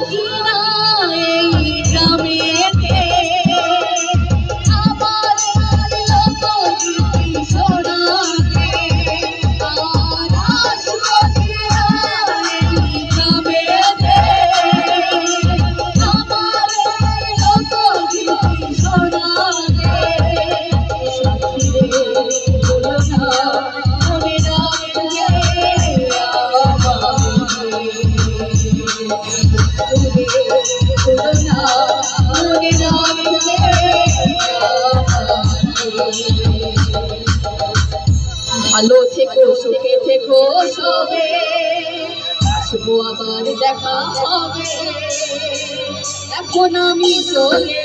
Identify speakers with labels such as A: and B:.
A: Lord, ভালো থেকো সুখে থেকো সবে। আসব আবার দেখা হবে। এখন আমি চলে